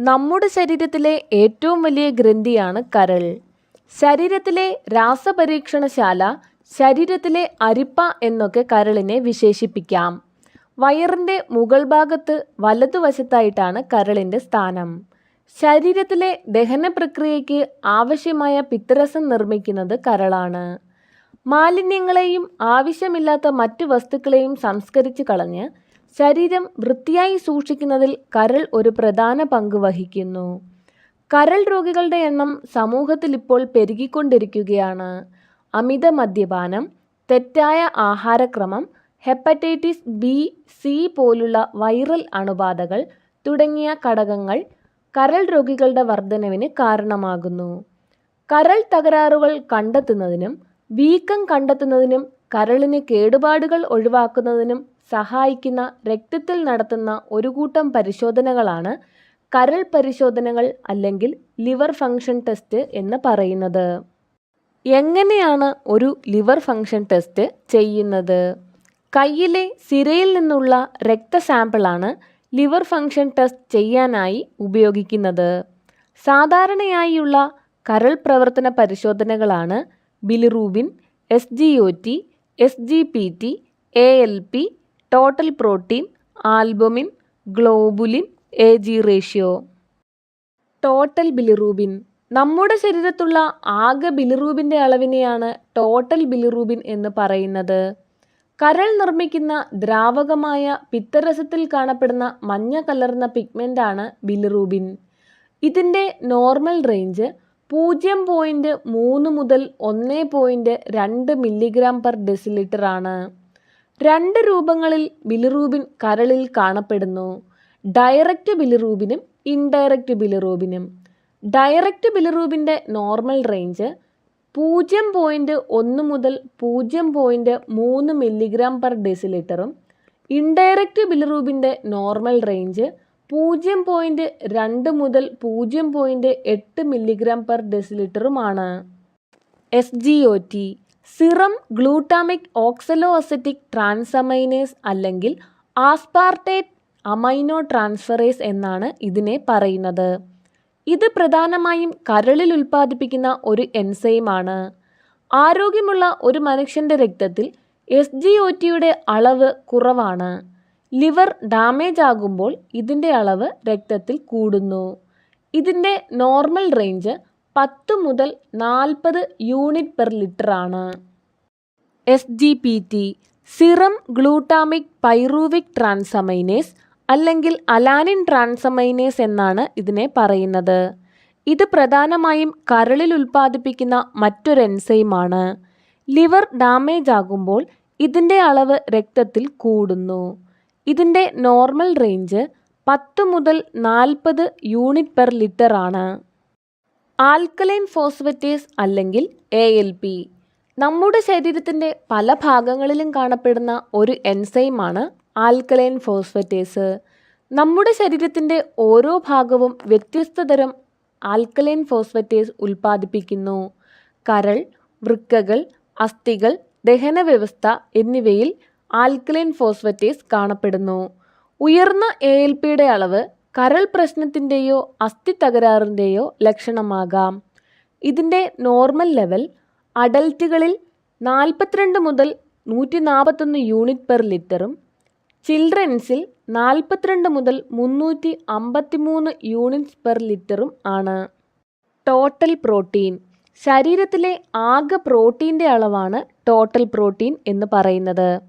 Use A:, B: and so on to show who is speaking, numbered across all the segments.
A: നമ്മുടെ ശരീരത്തിലെ ഏറ്റവും വലിയ ഗ്രന്ഥിയാണ് കരൾ. ശരീരത്തിലെ രാസപരീക്ഷണശാല ശരീരത്തിലെ അരിപ്പ എന്നൊക്കെ കരളിനെ വിശേഷിപ്പിക്കാം. വയറിന്റെ മുകൾ ഭാഗത്ത് വലതുവശത്തായിട്ടാണ് കരളിന്റെ സ്ഥാനം. ശരീരത്തിലെ ദഹന പ്രക്രിയയ്ക്ക് ആവശ്യമായ പിത്തരസം നിർമ്മിക്കുന്നത് കരളാണ്. മാലിന്യങ്ങളെയും ആവശ്യമില്ലാത്ത മറ്റു വസ്തുക്കളെയും സംസ്കരിച്ച് കളഞ്ഞ് ശരീരം വൃത്തിയായി സൂക്ഷിക്കുന്നതിൽ കരൾ ഒരു പ്രധാന പങ്ക് വഹിക്കുന്നു. കരൾ രോഗികളുടെ എണ്ണം സമൂഹത്തിൽ ഇപ്പോൾ പെരുകിക്കൊണ്ടിരിക്കുകയാണ്. അമിത മദ്യപാനം തെറ്റായ ആഹാരക്രമം ഹെപ്പറ്റൈറ്റിസ് ബി സി പോലുള്ള വൈറൽ അണുബാധകൾ തുടങ്ങിയ ഘടകങ്ങൾ കരൾ രോഗികളുടെ വർധനവിന് കാരണമാകുന്നു. കരൾ തകരാറുകൾ കണ്ടെത്തുന്നതിനും വീക്കം കണ്ടെത്തുന്നതിനും കരളിന് കേടുപാടുകൾ ഒഴിവാക്കുന്നതിനും സഹായിക്കുന്ന രക്തത്തിൽ നടത്തുന്ന ഒരു കൂട്ടം പരിശോധനകളാണ് കരൾ പരിശോധനകൾ അല്ലെങ്കിൽ ലിവർ ഫംഗ്ഷൻ ടെസ്റ്റ് എന്ന് പറയുന്നത്. എങ്ങനെയാണ് ഒരു ലിവർ ഫംഗ്ഷൻ ടെസ്റ്റ് ചെയ്യുന്നത്? കയ്യിലെ സിരയിൽ നിന്നുള്ള രക്ത രക്തസാമ്പിളാണ് ലിവർ ഫംഗ്ഷൻ ടെസ്റ്റ് ചെയ്യാനായി ഉപയോഗിക്കുന്നത്. സാധാരണയായുള്ള കരൾ പ്രവർത്തന പരിശോധനകളാണ് bilirubin S G O T S G P T A L P total protein albumin globulin A G ratio total bilirubin നമ്മുടെ ശരീരത്തുള്ള ആകെ ബിലിറൂബിന്റെ അളവിനെയാണ് ടോട്ടൽ ബിലിറൂബിൻ എന്ന് പറയുന്നത്. കരൾ നിർമ്മിക്കുന്ന ദ്രാവകമായ പിത്തരസത്തിൽ കാണപ്പെടുന്ന മഞ്ഞ കലർന്ന പിഗ്മെന്റാണ് ബിലിറൂബിൻ ഇതിന്റെ നോർമൽ റേഞ്ച് പൂജ്യം പോയിന്റ് മൂന്ന് മുതൽ ഒന്ന് പോയിന്റ് രണ്ട് മില്ലിഗ്രാം പെർ ഡെസിലിറ്റർ ആണ്. രണ്ട് രൂപങ്ങളിൽ ബിലിറൂബിൻ കരളിൽ കാണപ്പെടുന്നു. ഡയറക്റ്റ് ബിലിറൂബിനും ഇൻഡയറക്റ്റ് ബിലിറൂബിനും. ഡയറക്റ്റ് ബിലിറൂബിന്റെ നോർമൽ റേഞ്ച് പൂജ്യം പോയിന്റ് ഒന്ന് മുതൽ പൂജ്യം പോയിന്റ് മൂന്ന് മില്ലിഗ്രാം പെർ ഡെസിലിറ്ററും ഇൻഡയറക്റ്റ് ബിലിറൂബിന്റെ നോർമൽ റേഞ്ച് പൂജ്യം പോയിന്റ് രണ്ട് മുതൽ പൂജ്യം പോയിന്റ് എട്ട് milligram per ഡെസിലിറ്ററുമാണ്. S G O T serum glutamic oxalo acetic transaminase അല്ലെങ്കിൽ ആസ്പാർട്ടേറ്റ് അമൈനോ ട്രാൻസ്ഫറേസ് എന്നാണ് ഇതിനെ പറയുന്നത്. ഇത് പ്രധാനമായും കരളിൽ ഉൽപ്പാദിപ്പിക്കുന്ന ഒരു എൻസൈമാണ്. ആരോഗ്യമുള്ള ഒരു മനുഷ്യന്റെ രക്തത്തിൽ എസ് ജി ഒ ടിയുടെ അളവ് കുറവാണ്. ലിവർ ഡാമേജ് ആകുമ്പോൾ ഇതിന്റെ അളവ് രക്തത്തിൽ കൂടുന്നു. ഇതിന്റെ നോർമൽ റേഞ്ച് പത്ത് മുതൽ നാൽപ്പത് യൂണിറ്റ് പെർ ലിറ്റർ ആണ് S G P T serum glutamic pyruvic transaminase അല്ലെങ്കിൽ അലാനിൻ ട്രാൻസമൈനേസ് എന്നാണ് ഇതിനെ പറയുന്നത്. ഇത് പ്രധാനമായും കരളിൽ ഉൽപ്പാദിപ്പിക്കുന്ന മറ്റൊരു എൻസൈമാണ് ലിവർ ഡാമേജ് ആകുമ്പോൾ ഇതിന്റെ അളവ് രക്തത്തിൽ കൂടുന്നു. ഇതിന്റെ നോർമൽ റേഞ്ച് പത്ത് മുതൽ നാൽപ്പത് യൂണിറ്റ് പെർ ലിറ്റർ ആണ് ആൽക്കലൈൻ ഫോസ്ഫറ്റേസ് അല്ലെങ്കിൽ എ എൽ പി നമ്മുടെ ശരീരത്തിന്റെ പല ഭാഗങ്ങളിലും കാണപ്പെടുന്ന ഒരു എൻസൈമാണ് ആൽക്കലൈൻ ഫോസ്ഫറ്റേസ്. നമ്മുടെ ശരീരത്തിന്റെ ഓരോ ഭാഗവും വ്യത്യസ്ത തരം ആൽക്കലൈൻ ഫോസ്ഫറ്റേസ് ഉൽപ്പാദിപ്പിക്കുന്നു. കരൾ വൃക്കകൾ അസ്ഥികൾ ദഹന വ്യവസ്ഥ എന്നിവയിൽ ആൽക്കലൈൻ ഫോസ്ഫറ്റേസ് കാണപ്പെടുന്നു. ഉയർന്ന എ എൽ പിയുടെ അളവ് കരൾ പ്രശ്നത്തിന്റെയോ അസ്ഥി തകരാറിന്റെയോ ലക്ഷണമാകാം. ഇതിന്റെ നോർമൽ ലെവൽ അഡൽറ്റുകളിൽ നാൽപ്പത്തിരണ്ട് മുതൽ നൂറ്റി നാൽപ്പത്തൊന്ന് യൂണിറ്റ് പെർ ലിറ്ററും ചിൽഡ്രൻസിൽ നാൽപ്പത്തിരണ്ട് മുതൽ മുന്നൂറ്റി അമ്പത്തിമൂന്ന് യൂണിറ്റ്സ് പെർ ലിറ്ററും ആണ്. ടോട്ടൽ പ്രോട്ടീൻ ശരീരത്തിലെ ആകെ പ്രോട്ടീന്റെ അളവാണ് ടോട്ടൽ പ്രോട്ടീൻ എന്ന് പറയുന്നത്.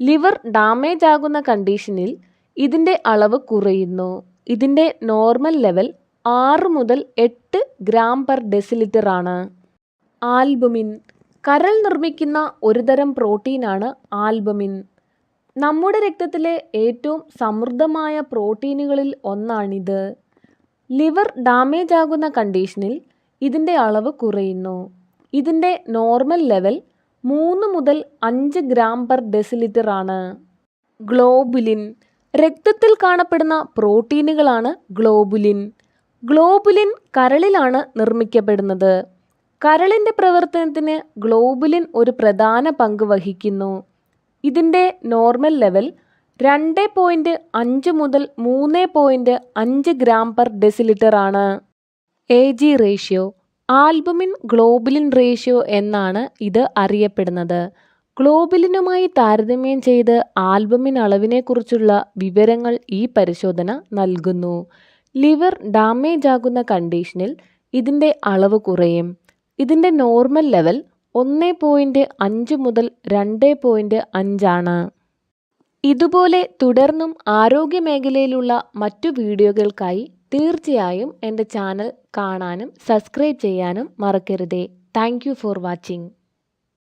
A: ലിവർ ഡാമേജ് ആകുന്ന കണ്ടീഷനിൽ ഇതിന്റെ അളവ് കുറയുന്നു. ഇതിന്റെ നോർമൽ ലെവൽ ആറ് മുതൽ എട്ട് ഗ്രാം പെർ ഡെസിലിറ്റർ ആണ്. ആൽബുമിൻ. കരൾ നിർമ്മിക്കുന്ന ഒരുതരം പ്രോട്ടീനാണ് ആൽബുമിൻ. നമ്മുടെ രക്തത്തിലെ ഏറ്റവും സമൃദ്ധമായ പ്രോട്ടീനുകളിൽ ഒന്നാണിത്. ലിവർ ഡാമേജ് ആകുന്ന കണ്ടീഷനിൽ ഇതിന്റെ അളവ് കുറയുന്നു. ഇതിന്റെ നോർമൽ ലെവൽ മൂന്ന് മുതൽ അഞ്ച് ഗ്രാം പെർ ഡെസിലിറ്റർ ആണ്. ഗ്ലോബുലിൻ. രക്തത്തിൽ കാണപ്പെടുന്ന പ്രോട്ടീനുകളാണ് ഗ്ലോബുലിൻ. ഗ്ലോബുലിൻ കരളിലാണ് നിർമ്മിക്കപ്പെടുന്നത്. കരളിന്റെ പ്രവർത്തനത്തിന് ഗ്ലോബുലിൻ ഒരു പ്രധാന പങ്ക് വഹിക്കുന്നു. ഇതിന്റെ നോർമൽ ലെവൽ രണ്ട് പോയിന്റ് അഞ്ച് മുതൽ മൂന്ന് പോയിന്റ് അഞ്ച് ഗ്രാം പെർ ഡെസിലിറ്റർ ആണ്. A G ratio albumin globulin ratio എന്നാണ് ഇത് അറിയപ്പെടുന്നത്. ഗ്ലോബുലിനുമായി താരതമ്യം ചെയ്ത് ആൽബുമിൻ അളവിനെക്കുറിച്ചുള്ള വിവരങ്ങൾ ഈ പരിശോധന നൽകുന്നു. ലിവർ ഡാമേജ് ആകുന്ന കണ്ടീഷനിൽ ഇതിന്റെ അളവ് കുറയും. ഇതിന്റെ നോർമൽ ലെവൽ ഒന്ന് പോയിന്റ് അഞ്ച് മുതൽ രണ്ട് പോയിന്റ് അഞ്ചാണ് ഇതുപോലെ തുടർന്നും ആരോഗ്യ മേഖലയിലുള്ള മറ്റു വീഡിയോകൾക്കായി തീർച്ചയായും എന്റെ ചാനൽ കാണാനും സബ്സ്ക്രൈബ് ചെയ്യാനും മറക്കരുതേ. Thank for watching.